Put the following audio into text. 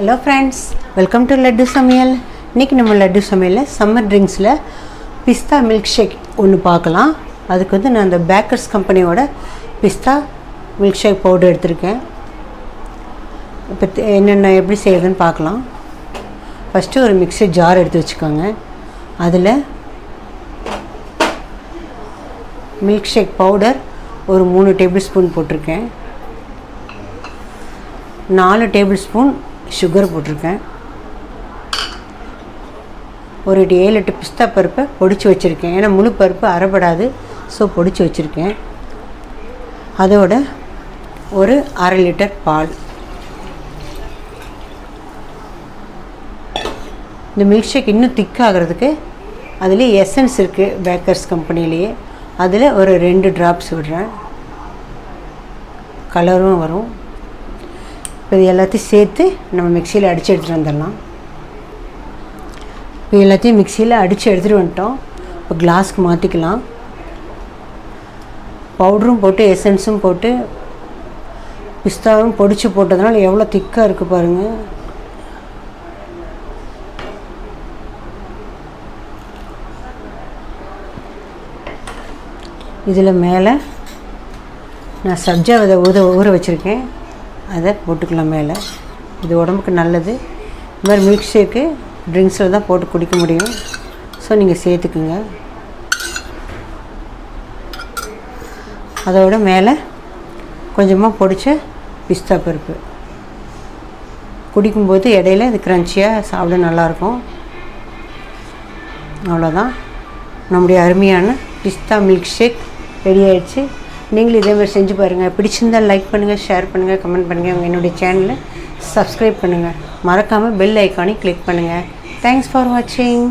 Hello friends welcome to Laddu சமையல் இன்றைக்கி நம்ம லட்டு சமையலில் சம்மர் ட்ரிங்க்ஸில் பிஸ்தா மில்க் ஷேக் ஒன்று பார்க்கலாம். அதுக்கு வந்து நான் அந்த பேக்கர்ஸ் கம்பெனியோட பிஸ்தா மில்க் ஷேக் பவுடர் எடுத்திருக்கேன். இப்போ என்னென்ன எப்படி செய்யறதுன்னு பார்க்கலாம். ஃபஸ்ட்டு ஒரு மிக்சி ஜார் எடுத்து வச்சுக்கோங்க. அதில் மில்க் ஷேக் பவுடர் ஒரு மூணு டேபிள் ஸ்பூன் போட்டிருக்கேன். நாலு டேபிள் ஸ்பூன் சுகர் போட்டிருக்கேன். ஒரு ஏழு எட்டு பிஸ்தா பருப்பை பொடிச்சு வச்சுருக்கேன். ஏன்னா முழு பருப்பு அரைப்படாது. ஸோ பொடிச்சு வச்சுருக்கேன். அதோட ஒரு அரை லிட்டர் பால். இந்த மில்க் ஷேக் இன்னும் திக்காகிறதுக்கு அதுலேயே எசன்ஸ் இருக்குது பேக்கர்ஸ் கம்பெனிலேயே அதில் ஒரு ரெண்டு ட்ராப்ஸ் விடுறேன். கலரும் வரும். இப்போ இது எல்லாத்தையும் சேர்த்து நம்ம மிக்சியில் அடித்து எடுத்துகிட்டு வந்துடலாம். இப்போ எல்லாத்தையும் மிக்சியில் அடித்து எடுத்துகிட்டு வந்துட்டோம். இப்போ கிளாஸ்க்கு மாற்றிக்கலாம். பவுடரும் போட்டு எசன்ஸும் போட்டு பிஸ்தாவும் பொடிச்சு போட்டதுனால எவ்வளோ திக்காக இருக்குது பாருங்கள் இதில் மேலே நான் சப்ஜா விதை ஊத ஊற வச்சுருக்கேன். அதை போட்டுக்கலாம் மேலே. இது உடம்புக்கு நல்லது. இது மாதிரி மில்க் ஷேக்கு ட்ரிங்க்ஸில் தான் போட்டு குடிக்க முடியும். ஸோ நீங்கள் சேர்த்துக்குங்க. அதோட மேலே கொஞ்சமாக பொடிச்ச பிஸ்தா பருப்பு. குடிக்கும்போது இடையில இது க்ரன்ச்சியாக சாப்பிட நல்லாயிருக்கும். அவ்வளோதான் நம்முடைய அருமையான பிஸ்தா மில்க் ஷேக் ரெடி ஆயிடுச்சு. நீங்களும் இதே மாதிரி செஞ்சு பாருங்கள் பிடிச்சிருந்தால் லைக் பண்ணுங்கள் ஷேர் பண்ணுங்கள் கமெண்ட் பண்ணுங்கள் உங்கள் என்னுடைய சேனலை சப்ஸ்கிரைப் பண்ணுங்கள் மறக்காமல் பெல் ஐக்கானை கிளிக் பண்ணுங்கள் தேங்க்ஸ் ஃபார் வாட்சிங்